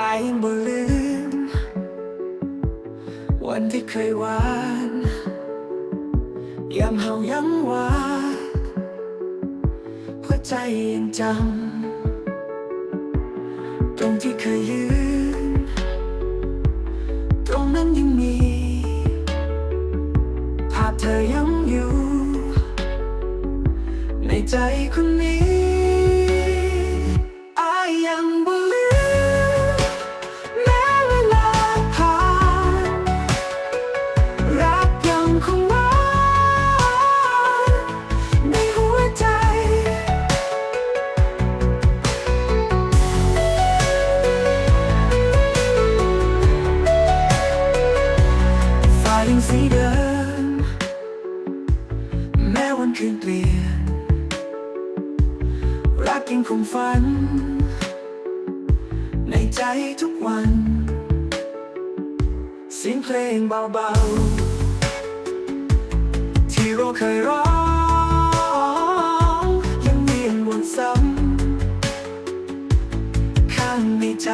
ยังบ่ลืม วันที่เคยหวานยามเฮายังหวานหัวใจยังจำตรงที่เคยยืน ตรงนั้นยังมี ภาพเธอยังอยู่ ในใจคนนี้ คืนเปลียรักยังคงฝัน ในใจทุกวัน เสียงเพลงเบาๆ ที่เราเคยร้อง ยังเวียนวนซ้ำข้างในใจ